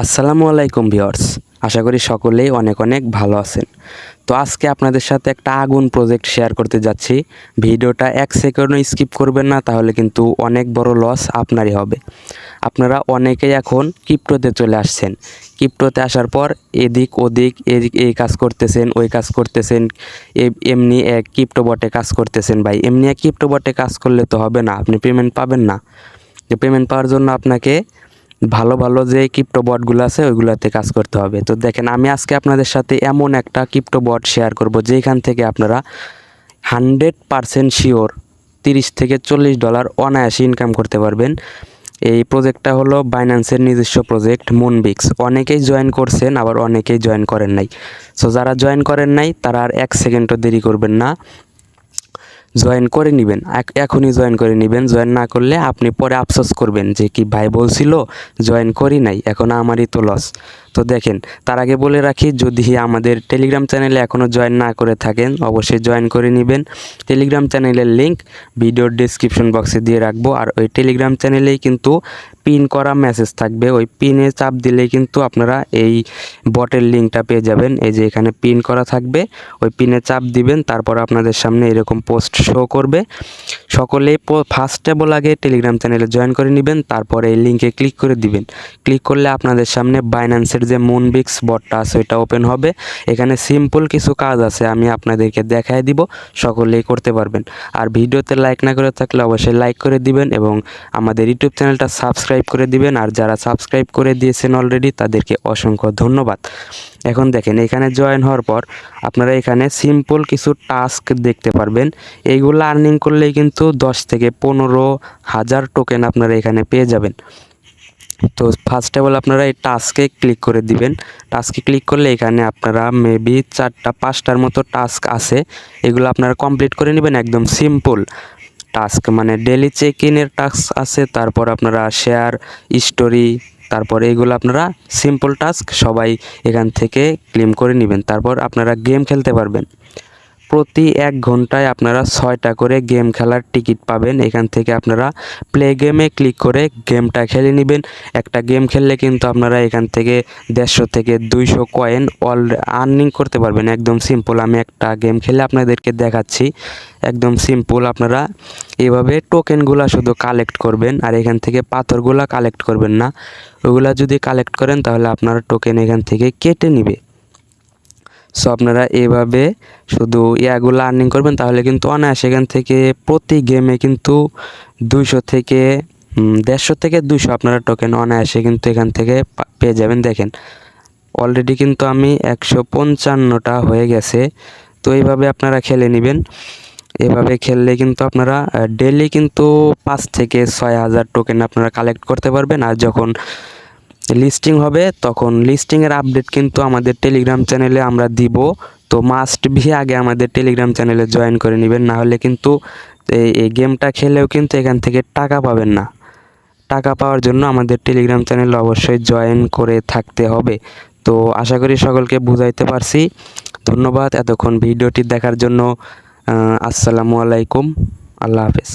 আসসালামু আলাইকুম ভিওর্স আশা করি সকলেই অনেক অনেক ভালো আছেন। তো আজকে আপনাদের সাথে একটা আগুন প্রজেক্ট শেয়ার করতে যাচ্ছি। ভিডিওটা এক সেকেন্ডও স্কিপ করবেন না, তাহলে কিন্তু অনেক বড় লস আপনারই হবে। আপনারা অনেকেই এখন ক্রিপ্টোতে চলে আসছেন। ক্রিপ্টোতে আসার পর এদিক ওদিক এদিক এই কাজ করতেছেন, ওই কাজ করতেছেন এমনি এক ক্রিপ্টো বটে কাজ করতেছেন ভাই। এমনি এক ক্রিপ্টো বটে কাজ করলে তো হবে না, আপনি পেমেন্ট পাবেন না। পেমেন্ট পাওয়ার জন্য আপনাকে ভালো ভালো যে ক্রিপ্টো বটগুলো আছে, ওইগুলোতে কাজ করতে হবে। তো দেখেন, আমি আজকে আপনাদের সাথে এমন একটা ক্রিপ্টো বট শেয়ার করব যেখান থেকে আপনারা হান্ড্রেড পারসেন্ট শিওর তিরিশ থেকে চল্লিশ ডলার অনায়াসে ইনকাম করতে পারবেন। এই প্রজেক্টটা হলো বাইন্যান্সের নিজস্ব প্রজেক্ট মুনবিক্স অনেকেই জয়েন করছেন, আবার অনেকেই জয়েন করেন নাই। সো যারা জয়েন করেন নাই, তারা আর এক সেকেন্ডও দেরি করবেন না। জয়েন করে নেবেন। এখনই জয়েন করে নেবেন। জয়েন না করলে আপনি পরে আফসোস করবেন যে কি ভাই বলছিল, জয়েন করি নাই, এখন আমারই তো লস তো দেখেন, তার আগে বলে রাখি, যদি আমাদের টেলিগ্রাম চ্যানেলে এখনও জয়েন না করে থাকেন, অবশ্যই জয়েন করে নেবেন। টেলিগ্রাম চ্যানেলের লিঙ্ক ভিডিওর ডিসক্রিপশন বক্সে দিয়ে রাখব। আর ওই টেলিগ্রাম চ্যানেলেই কিন্তু পিন করা মেসেজ থাকবে। ওই পিনে চাপ দিলেই কিন্তু আপনারা এই বটের লিঙ্কটা পেয়ে যাবেন। এই যে এখানে পিন করা থাকবে, ওই পিনে চাপ দিবেন, তারপর আপনাদের সামনে এরকম পোস্ট শো করবে। সকলেই ফার্স্টে বল আগে টেলিগ্রাম চ্যানেলে জয়েন করে নেবেন, তারপরে এই লিঙ্কে ক্লিক করে দিবেন। ক্লিক করলে আপনাদের সামনে বাইন্যান্সের যে মুনবিক্স বটটা আছে, ওইটা ওপেন হবে। এখানে সিম্পল কিছু কাজ আছে, আমি আপনাদেরকে দেখায় দিব, সকলেই করতে পারবেন। আর ভিডিওতে লাইক না করে থাকলে অবশ্যই লাইক করে দিবেন এবং আমাদের ইউটিউব চ্যানেলটা সাবস্ক্রাইব করে দিবেন। আর যারা সাবস্ক্রাইব করে দিয়েছেন অলরেডি তাদেরকে অসংখ্য ধন্যবাদ। এখন দেখেন, এখানে জয়েন হওয়ার পর আপনারা এখানে সিম্পল কিছু টাস্ক দেখতে পারবেন। এইগুলো আর্নিং করলেই কিন্তু দশ থেকে পনেরো হাজার টোকেন আপনারা এখানে পেয়ে যাবেন। তো ফার্স্ট অফ অল আপনারা এই টাস্কে ক্লিক করে দিবেন। টাস্কে ক্লিক করলে এখানে আপনারা মেবি চারটা, পাঁচটার মতো টাস্ক আছে। এগুলো আপনারা কমপ্লিট করে নেবেন একদম সিম্পল টাস্ক মানে ডেলি চেক ইনের টাস্ক আছে, তারপর আপনারা শেয়ার স্টোরি তারপরে এইগুলো আপনারা সিম্পল টাস্ক সবাই এখান থেকে ক্লেম করে নেবেন। তারপর আপনারা গেম খেলতে পারবেন। প্রতি এক ঘন্টায় আপনারা ছয়টা করে গেম খেলার টিকিট পাবেন। এখান থেকে আপনারা প্লে গেমে ক্লিক করে গেমটা খেলে নেবেন। একটা গেম খেললে কিন্তু আপনারা এখান থেকে দেড়শো থেকে দুইশো কয়েন অল আর্নিং করতে পারবেন। একদম সিম্পল আমি একটা গেম খেলে আপনাদেরকে দেখাচ্ছি। একদম সিম্পল আপনারা এভাবে টোকেনগুলা শুধু কালেক্ট করবেন আর এখান থেকে পাথরগুলা কালেক্ট করবেন না। ওগুলা যদি কালেক্ট করেন তাহলে আপনারা টোকেন এখান থেকে কেটে নিবে। সো আপনারা এভাবে শুধু ইয়াগুলো আর্নিং করবেন, তাহলে কিন্তু অনায়াসে এখান থেকে প্রতি গেমে কিন্তু দুইশো থেকে দেড়শো থেকে দুশো আপনারা টোকেন অনায়াসে কিন্তু এখান থেকে পেয়ে যাবেন। দেখেন অলরেডি কিন্তু আমি একশো পঞ্চান্নটা হয়ে গেছে। তো এইভাবে আপনারা খেলে নেবেন। এভাবে খেললে কিন্তু আপনারা ডেলি কিন্তু পাঁচ থেকে ছয় হাজার টোকেন আপনারা কালেক্ট করতে পারবেন। আর যখন লিস্টিং হবে, তখন লিস্টিংয়ের আপডেট কিন্তু আমাদের টেলিগ্রাম চ্যানেলে আমরা দিব। তো মাস্ট ভি আগে আমাদের টেলিগ্রাম চ্যানেলে জয়েন করে নেবেন, না হলে কিন্তু এই গেমটা খেলেও কিন্তু এখান থেকে টাকা পাবেন না। টাকা পাওয়ার জন্য আমাদের টেলিগ্রাম চ্যানেলে অবশ্যই জয়েন করে থাকতে হবে। তো আশা করি সকলকে বুঝাইতে পারছি। ধন্যবাদ, এতক্ষণ ভিডিওটি দেখার জন্য আসসালামু আলাইকুম। আল্লাহ হাফেজ।